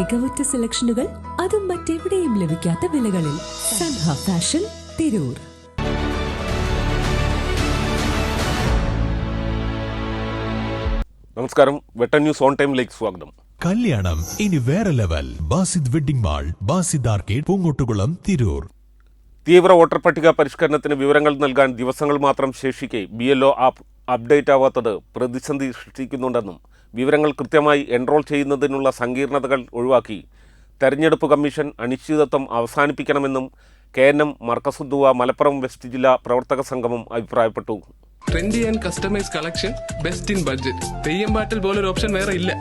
മികവുറ്റ സെലക്ഷനുകൾ അതും മറ്റെവിടെയും ലഭിക്കാത്ത വിലകളിൽ സൻഹ ഫാഷൻ തിരൂർ. നമസ്കാരം. വെട്ടൻ ന്യൂസ് ഓൺ ടൈമിലേക്ക് സ്വാഗതം. കല്യാണം ഇനി വേറെ level. Basid wedding mall Basid arcade Poongottukulam Tirur. തീവ്ര വോട്ടർ പട്ടിക പരിഷ്കരണത്തിന് വിവരങ്ങൾ നൽകാൻ ദിവസങ്ങൾ മാത്രം ശേഷിക്കെ B L O app update ആവാത്തത് പ്രതിസന്ധി സൃഷ്ടിക്കുന്നുണ്ടെന്നും വിവരങ്ങൾ കൃത്യമായി എൻറോൾ ചെയ്യുന്നതിനുള്ള സങ്കീർണതകൾ ഒഴിവാക്കി തെരഞ്ഞെടുപ്പ് കമ്മീഷൻ അനിശ്ചിതത്വം അവസാനിപ്പിക്കണമെന്നും K N M Markazuddawa Malappuram west ജില്ലാ പ്രവർത്തക സംഗമം അഭിപ്രായപ്പെട്ടു. Trendy and customise collection best in budget Theyyam പാട്ടിൽ പോലൊരു ഓപ്ഷൻ വേറെ ഇല്ല.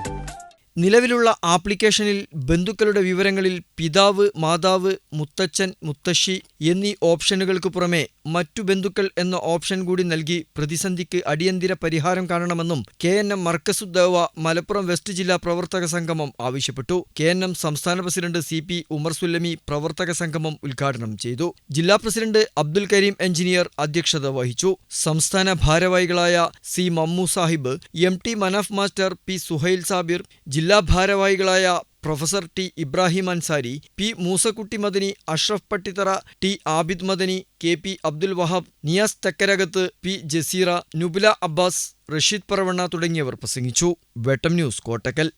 നിലവിലുള്ള ആപ്ലിക്കേഷനിൽ ബന്ധുക്കളുടെ വിവരങ്ങളിൽ പിതാവ് മാതാവ് മുത്തച്ഛൻ മുത്തശ്ശി എന്നീ ഓപ്ഷനുകൾക്ക് പുറമെ മറ്റു ബന്ധുക്കൾ എന്ന ഓപ്ഷൻ കൂടി നൽകി പ്രതിസന്ധിക്ക് അടിയന്തര പരിഹാരം കാണണമെന്നും K N M Markazuddawa Malappuram west ജില്ലാ പ്രവർത്തക സംഗമം ആവശ്യപ്പെട്ടു. കെ എൻ എം സംസ്ഥാന president C P Umar Sullami പ്രവർത്തക സംഗമം ഉദ്ഘാടനം ചെയ്തു. ജില്ലാ പ്രസിഡന്റ് അബ്ദുൽ കരീം എഞ്ചിനീയർ അധ്യക്ഷത വഹിച്ചു. സംസ്ഥാന ഭാരവാഹികളായ C Mammu Sahib M T Manaf master P Suhail Sabir ജില്ലാ ഭാരവാഹികളായ professor T Ibrahim Ansari P Moosakutty Madani Ashraf Pattithara T Abid Madani K P Abdul Wahab Niyas Thekkarakath P Jaseera Nubila Abbas Rasheed Paravanna തുടങ്ങിയവർ പ്രസംഗിച്ചു. Vettam news Kottakkal.